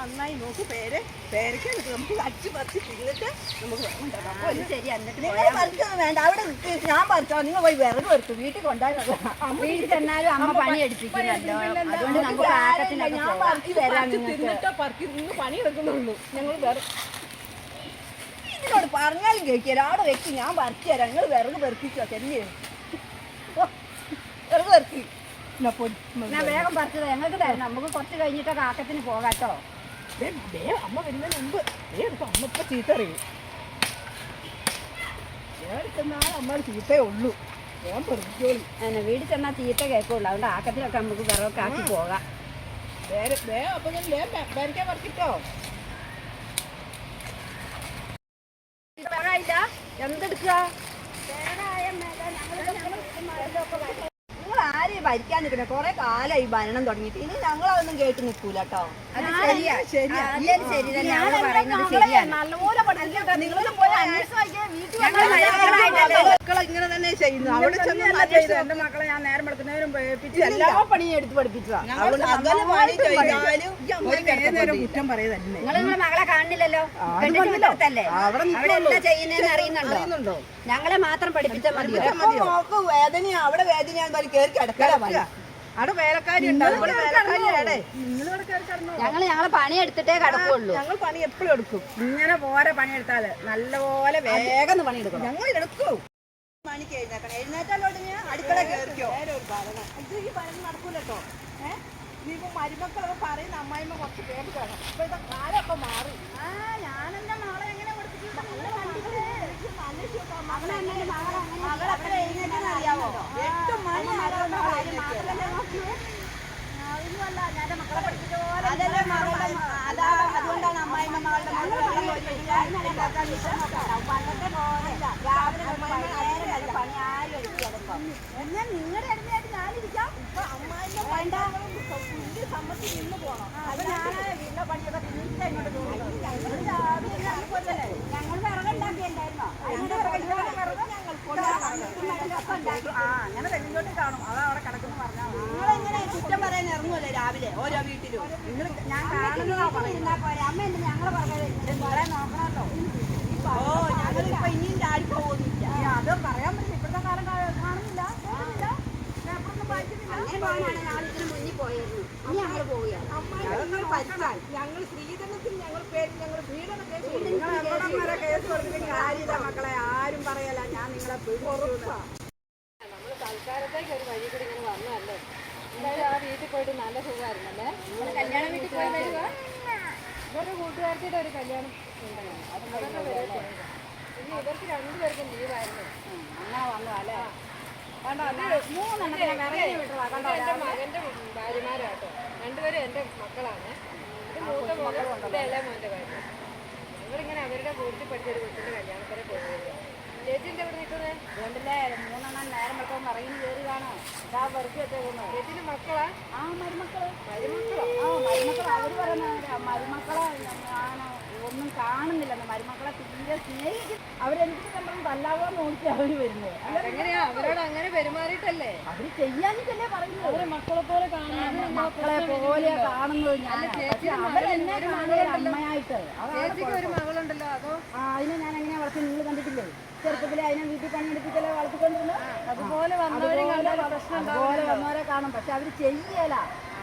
നന്നായി നോക്കി പേര്. പേരയ്ക്ക നമുക്ക് അടിച്ച് പറിച്ച് തിന്നിട്ട് നമുക്ക് ഉണ്ടാക്കാം. ശരി എന്നിട്ട് നിങ്ങൾ പറിക്കൊന്നും വേണ്ട. അവിടെ നിൽക്ക്. ഞാൻ പറിച്ചോ. നിങ്ങൾ പോയി വിറക് എടുത്തു വീട്ടിൽ കൊണ്ടാകും വീട്ടിൽ ചെന്നാലും അമ്മ പണി എടുപ്പിക്കുന്നുണ്ടോ? അതുകൊണ്ട് നമുക്ക് ഞാൻ. പറിച്ച് തരാം തിന്നിട്ടോ പറിച്ച് നിന്ന് പണി എടുക്കുന്നുള്ളൂ ഞങ്ങൾ വേറെ ഇതിനോട് പറഞ്ഞാലും കേൾക്കില്ല. അവിടെ വെക്ക്. ഞാൻ പറിച്ചു തരാം. നിങ്ങൾ വിറക് പെറുപ്പിച്ചോ ചെല്ലേ വിറക് പെറുക്കി. വേഗം പറിച്ചത് ഞങ്ങൾക്ക് തരണം. നമുക്ക് കുറച്ച് കഴിഞ്ഞിട്ടൊക്കെ ആക്കത്തിന് പോകാട്ടോ ദേ, അമ്മ വരുന്നതിന് മുമ്പ് ദേ എടുത്തോ, അമ്മ ഇപ്പൊ ചീത്ത അറിയും എടുക്കുന്നാൾ അമ്മ ചീത്തേ ഉള്ളൂ. ഞാൻ പെറുക്കിയോളി അങ്ങനെ വീട്ടിൽ ചെന്നാൽ തീറ്റ കേൾക്കുള്ളൂ. അതുകൊണ്ട് ആക്കത്തിലൊക്കെ നമുക്ക് വിറവൊക്കെ ആക്കി പോകാം. വേറെ വേ അപ്പൊ ഞാൻ വേ വരയ്ക്കാൻ പറിച്ചിട്ടോ എന്തെടുക്കുക നിങ്ങൾ ആരെയും ഭരിക്കാൻ നിൽക്കണേ കുറെ കാലമായി ഭരണം തുടങ്ങിയിട്ട് ഇനി ഞങ്ങൾ അതൊന്നും കേട്ട് നിൽക്കൂല കേട്ടോ? മക്കളെ ഇങ്ങനെ തന്നെ ചെയ്യുന്നു അവിടെ ചെന്ന് എന്റെ മക്കളെ ഞാൻ നേരം എല്ലാ പണിയും എടുത്ത് കുറ്റം നിങ്ങളെ മകളെ കാണുന്നില്ലല്ലോ അവിടെ അവിടെ എന്താ ചെയ്യുന്നതെന്ന് അറിയുന്നുണ്ടോ അറിയുന്നുണ്ടോ ഞങ്ങളെ മാത്രം പഠിപ്പിച്ചാൽ മതി മോക്ക് അവിടെ വേദനയാണ് കയറി കിടക്കല അവിടെ വേലക്കാരി ഞങ്ങൾ ഞങ്ങളെ പണി എടുത്തിട്ടേ കിടക്കുള്ളൂ. ഞങ്ങൾ പണി എപ്പോഴും എടുക്കും. ഇങ്ങനെ പോരെ പണിയെടുത്താൽ. നല്ലപോലെ വേഗം പണിയെടുക്കണം. ഞങ്ങൾ എടുക്കും. മണിക്ക് എഴുന്നേക്കണം എഴുന്നേറ്റാലോട്ട് ഞാൻ? അടുക്കള കയറിക്കോ? ഇത് ഈ പണി നടക്കൂലട്ടോ. ഏഹ് ഇനിയിപ്പോ മരുമക്കളൊക്കെ പറയുന്ന അമ്മായിമ്മ കുറച്ച് പേര് കാണും. ഇപ്പോഴത്തെ കാലൊക്കെ മാറി. ആ ഞാനെന്റെ മകളെ എങ്ങനെ മകളെത്ര എഴുന്നേറ്റെന്നറിയാവോ എട്ട് പണ്ടത്തെ പണി നിങ്ങളുടെ അടുത്തായിട്ട് ഞാനിരിക്കാം ഇപ്പൊ അമ്മായിന്റെ വേണ്ട സമ്മതി നിന്ന് പോകണം ഞാനാ വീട്ടിലെ പണിയൊക്കെ തിരിച്ചാ പോകുന്നത്. ഞങ്ങൾ. ആ അങ്ങനെ കാണും അതാ അവിടെ കിടക്കുന്നു പറഞ്ഞാൽ മതി നിങ്ങളെങ്ങനെ കുറ്റം പറയാൻ ഇറങ്ങുമല്ലേ രാവിലെ ഓരോ വീട്ടിലും നിങ്ങൾ ഞാൻ കാണുന്നതാ പറയുന്നത് അമ്മ എന്ത് ഞങ്ങളെ പറഞ്ഞത് പറയാൻ നോക്കണമല്ലോ ഓ ഞങ്ങളിപ്പോ ഇനിയും ചാടി പോകുന്നില്ല ഈ അത് പറയാൻ പറ്റില്ല ഇപ്പോഴത്തെ കാലം കാ- കാണുന്നില്ല കാണുന്നില്ല പേപ്പറൊന്നും വായിക്കുന്നില്ല അങ്ങനെ പോകാനാണ് നാളെ ഇതിന് മുന്നിൽ പോയിരുന്നു ഇനി ഞങ്ങൾ പോവുകയാണ് ഞങ്ങൾ പഠിച്ചാൽ ഞങ്ങൾ സ്ത്രീധനത്തിന് ഞങ്ങൾ പേര് ഞങ്ങൾ പീഡന കേസ് കൊടുക്കും. നിങ്ങൾ എവിടം വരെ കേസ് കൊടുത്തിട്ട് കാര്യമില്ല മക്കളെ ആരും നമ്മൾ തൽക്കാലത്തേക്ക് ഒരു വഴി കൂടി ഇങ്ങനെ വന്നതല്ലേ? എന്തായാലും ആ വീട്ടിൽ പോയിട്ട് നല്ല സുഖമായിരുന്നല്ലേ? കല്യാണ വീട്ടിൽ പോയി വരുക ഇവരുടെ കൂട്ടുകാർത്തിയുടെ ഒരു കല്യാണം ഉണ്ടായിരുന്നു അത് അതൊക്കെ വരട്ടെ ഇനി ഇവർക്ക് രണ്ടുപേർക്കും ലീവായിരുന്നു. എന്നാ വന്നു അല്ലേ? എന്റെ മകന്റെ ഭാര്യമാരാട്ടോ. രണ്ടുപേരും എന്റെ മക്കളാണ്. ഇത് മൂത്ത മകൾ ഇത് മോന്റെ ഭാര്യ. ഞങ്ങളിങ്ങനെ അവരുടെ കൂട്ടി പഠിച്ചൊരു കൊച്ചിന്റെ കല്യാണത്തിനെ പോയി. ചേച്ചിന്റെ ഇവിടെ നിൽക്കുന്നത് അതുകൊണ്ടല്ലേ മൂന്നെണ്ണം നേരം വെക്കാൻ വിറകിന് കയറി കാണോ. ഇതാ വെറുതെ വെച്ചേക്കുന്നു ചേച്ചിന്റെ മക്കളാ? ആ മരുമക്കൾ. മരുമക്കളോ? ആ മരുമക്കളോ അവർ പറയുന്ന മരുമക്കളാ. ഒന്നും കാണുന്നില്ലെന്ന് മരുമക്കളെ തീരെ സ്നേഹിക്കും അവരെന്തിനു നമ്മൾ തല്ലാവാൻ നോക്കി അവർ വരുന്നത്. എങ്ങനെയാ അവരോട് അങ്ങനെ പെരുമാറിയിട്ടല്ലേ? അവർ ചെയ്യാനിട്ടല്ലേ പറയുന്നത്. അവരെ മക്കളെ പോലെ കാണുന്നത് മക്കളെ പോലെ കാണുന്നത് ഞാൻ പക്ഷെ അവരെന്നെ കാണുന്നത് അമ്മയായിട്ട്. ചേച്ചിക്ക് ഒരു മകളുണ്ടല്ലോ അതോ? ആ അതിനെ ഞാൻ എങ്ങനെയാ വളർത്തി നിങ്ങൾ കണ്ടിട്ടില്ലേ? ചെറുപ്പത്തിലെ അതിനെ വീട്ടിൽ പണിയെടുപ്പിച്ചല്ലേ വളർത്തിക്കൊണ്ടിരുന്നു അതുപോലെ വന്നവരും അതുപോലെ വന്നവരെ കാണും പക്ഷെ അവർ ചെയ്യല.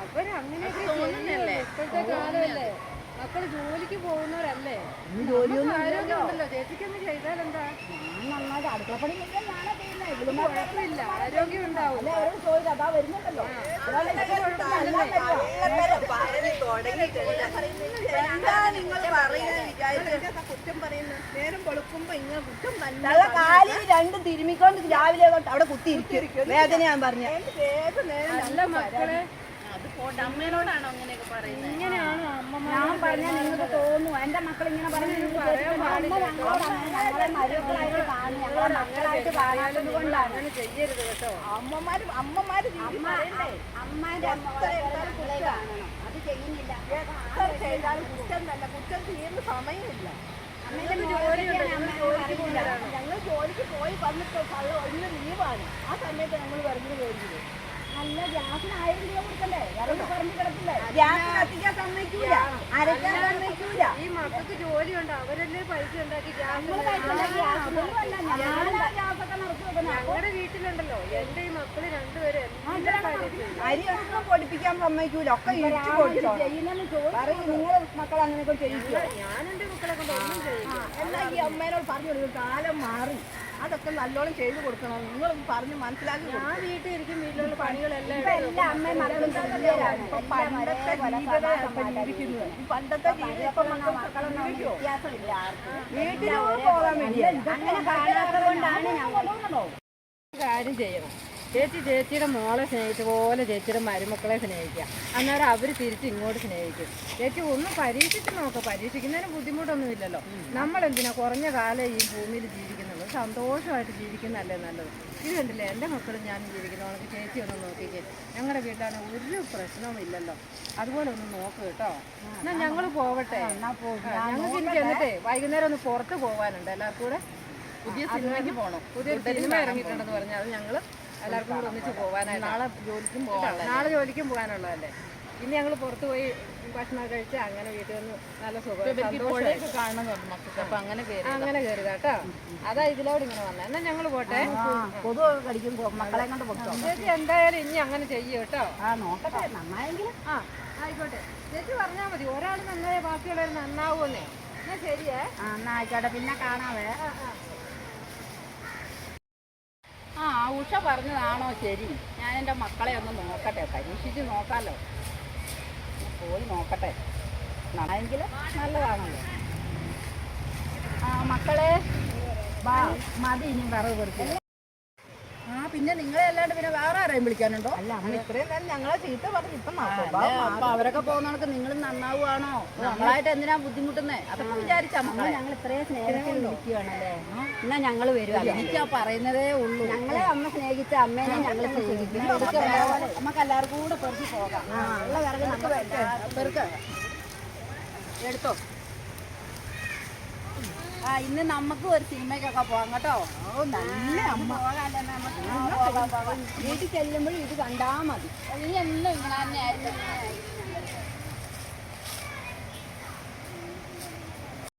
അവർ അങ്ങനെയൊക്കെ ചെയ്യുമല്ലോ. ഇപ്പോഴത്തെ കാലമല്ലേ മക്കൾ ജോലിക്ക് പോകുന്നവരല്ലേ ജോലിയൊന്നും ആരോഗ്യം ഉണ്ടല്ലോ ചേച്ചിക്കൊന്നും ചെയ്താൽ എന്താ ഞാൻ നന്നായിട്ട് അടുക്കളപ്പണി മുഴുവൻ ഞാനാ ചെയ്യുന്നത് ഇവളുമാർ കുഴപ്പമില്ല. ആരോഗ്യം ഉണ്ടാവും. അല്ലെ? അവരോട് ചോദിച്ചു അതാ വരുന്നുണ്ടല്ലോ. പറയുന്നത് പറയുന്നത്? കാലിൽ രണ്ടും തിരുമിക്കൊണ്ട് രാവിലെ തൊട്ട് അവിടെ കുത്തി വേദന ഞാൻ പറഞ്ഞു. നല്ല മക്കളെ. അത് ഞാൻ പറഞ്ഞാൽ നിങ്ങൾക്ക് തോന്നുന്നു എന്റെ മക്കൾ ഇങ്ങനെ പറഞ്ഞു നിങ്ങൾ കേട്ടിട്ടുണ്ടോ? എന്റെ മക്കൾ ഇങ്ങനെ ഞങ്ങളെ മരുമക്കളായിട്ട് കാണും. ഞങ്ങളെ മക്കളായിട്ട് കാണാത്തത് കൊണ്ടാണ്. അമ്മമാര് അമ്മമാര് അമ്മ കാണണം. അത് ചെയ്യുന്നില്ല. എത്ര ചെയ്താലും കുറ്റം തന്നെ. കുറ്റം തീർന്ന സമയമില്ല. ഞങ്ങൾ ജോലിക്ക് പോയി വന്നിട്ട് കള്ള ഒന്ന് ലീവാണ് ആ സമയത്ത് ഞങ്ങൾ വെറുതെ കയറിയത് നല്ല ഗ്യാസിന് ആയിരം രൂപ കൊടുക്കണ്ടേ? പറഞ്ഞു ഗ്യാസ് കത്തിക്കാൻ സമ്മതിക്കൂല. അരയ്ക്കാൻ സമ്മതിക്കൂല. ഈ മക്കൾക്ക് ജോലിയുണ്ട്. അവരല്ലേ പൈസ ഉണ്ടാക്കി ഗ്യാസ് ഞങ്ങളുടെ വീട്ടിലുണ്ടല്ലോ. എന്റെ ഈ മക്കൾ രണ്ടുപേരും അരി ഒന്നും പൊടിപ്പിക്കാൻ സമ്മതിക്കൂല. ഒക്കെ ഇടിച്ചു ചോദിച്ചു പറയും നിങ്ങളെ മക്കൾ അങ്ങനെയൊക്കെ ചെയ്യിക്കോ. ഞാൻ എന്റെ മക്കളെ കൊണ്ട് ഒന്നും ചെയ്യില്ല. എന്നാ ഈ അമ്മേനോട് പറഞ്ഞു കാലം മാറി. അതൊക്കെ നല്ലോണം ചെയ്തു കൊടുക്കണം. നിങ്ങൾ പറഞ്ഞ് മനസ്സിലാക്കി. ഞാൻ വീട്ടിൽ ഇരിക്കും വീട്ടിലുള്ള പണികളെല്ലാം പണ്ടത്തെ ജീവിതം ജീവിക്കുന്നത് പണ്ടത്തെ ജീവിതം വ്യത്യാസമില്ല പോകാൻ ഞങ്ങൾ കാര്യം ചെയ്യണം. ചേച്ചി ചേച്ചിയുടെ മോളെ സ്നേഹിച്ച പോലെ ചേച്ചിയുടെ മരുമക്കളെ സ്നേഹിക്കുക. അന്നേരം അവർ തിരിച്ച് ഇങ്ങോട്ട് സ്നേഹിക്കും. ചേച്ചി ഒന്നും പരീക്ഷിച്ച് നോക്കുക പരീക്ഷിക്കുന്നതിന് ബുദ്ധിമുട്ടൊന്നുമില്ലല്ലോ നമ്മൾ എന്തിനാ കുറഞ്ഞ കാലം ഈ ഭൂമിയിൽ ജീവിക്കുന്നുള്ളൂ സന്തോഷമായിട്ട് ജീവിക്കുന്നതല്ലേ നല്ലത്? ഇത് കണ്ടില്ലേ? എന്റെ മക്കളും ഞാനും ജീവിക്കുന്നവർക്ക് ചേച്ചി ഒന്ന് നോക്കിക്കേ. ഞങ്ങളുടെ വീട്ടിലാണ് ഒരു പ്രശ്നവും ഇല്ലല്ലോ. അതുപോലെ ഒന്ന് നോക്ക് കേട്ടോ. എന്നാ ഞങ്ങൾ പോവട്ടെ ഞങ്ങൾക്ക് ഇനി ചെന്നിട്ടേ വൈകുന്നേരം ഒന്ന് പുറത്ത് പോകാനുണ്ട്. എല്ലാവർക്കും കൂടെ പുതിയ സിനിമയ്ക്ക് പോകണം പുതിയ സിനിമ ഇറങ്ങിയിട്ടുണ്ടെന്ന് പറഞ്ഞാൽ അത് ഞങ്ങൾ എല്ലാവർക്കും കൂടെ ഒന്നിച്ച് പോകാനായിട്ട്. നാളെ ജോലിക്കും പോകാനുള്ള നാളെ ജോലിക്കും പോകാനുള്ളതല്ലേ? ഇനി ഞങ്ങൾ പുറത്ത് പോയി ഭക്ഷണം കഴിച്ച് അങ്ങനെ വീട്ടിൽ വന്ന് നല്ല സുഖം കാണണം അപ്പൊ അങ്ങനെ അങ്ങനെ കേട്ടോ. അതാ ഇതിലോട് ഇങ്ങനെ വന്നത് എന്നാ ഞങ്ങൾ പോട്ടെ. കൊതുക് കടിക്കും മക്കളെ കൊണ്ട് പോകും ചേച്ചി എന്തായാലും ഇനി അങ്ങനെ ചെയ്യും കേട്ടോ. ആ നോക്കട്ടെ. നന്നായെങ്കിൽ ആ ആയിക്കോട്ടെ. ചേച്ചി പറഞ്ഞാൽ മതി. ഒരാൾ നന്നായ ബാക്കിയുള്ളവർ നന്നാവുമെന്നേ എന്നാ ശരിയേ. ആ എന്നാ ആയിക്കോട്ടെ. പിന്നെ കാണാവേ. ആ ഉഷ പറഞ്ഞതാണോ ശരി? ഞാൻ എന്റെ മക്കളെ ഒന്ന് നോക്കട്ടെ. പരീക്ഷിച്ച് നോക്കാമല്ലോ പോയി നോക്കട്ടെ. നന്നായെങ്കിൽ നല്ലതാണല്ലോ. ആ മക്കളെ മതി ഇനി വറവ് പെറുക്കില്ല ആ പിന്നെ നിങ്ങളെ അല്ലാണ്ട് പിന്നെ വേറെ ആരെയും വിളിക്കാനുണ്ടോ? അല്ല അങ്ങനെ ഇത്രയും നേരം ഞങ്ങളെ ചീത്ത പറഞ്ഞു ഇപ്പം അപ്പൊ അവരൊക്കെ പോകുന്നവർക്ക് നിങ്ങൾ നന്നാവുകയാണോ? നമ്മളായിട്ട് എന്തിനാ ബുദ്ധിമുട്ടുന്നേ? അതൊക്കെ വിചാരിച്ചാ മക്കളെ. ഞങ്ങൾ ഇത്രയും സ്നേഹത്തിൽ വിളിക്കുകയാണല്ലേ എന്നാ ഞങ്ങൾ വരുവാ എനിക്ക് പറയുന്നതേ ഉള്ളൂ. ഞങ്ങളെ അമ്മ സ്നേഹിച്ച അമ്മേനെ ഞങ്ങൾ സ്നേഹിക്കും. നമുക്ക് എല്ലാവർക്കും കൂടെ പെറുക്കി പോകാം. ഉള്ള വിറക് നമുക്ക് പെറുക്ക് എടുത്തോ? ആ ഇന്ന് നമുക്ക് ഒരു സിനിമയ്ക്കൊക്കെ പോകാം കേട്ടോ. ഓ നല്ല അമ്മ. വീട്ടിൽ ചെല്ലുമ്പോഴും ഇത് കണ്ടാ മതി. ഇനി എന്നും ഇങ്ങനെ തന്നെ ആയിരിക്കും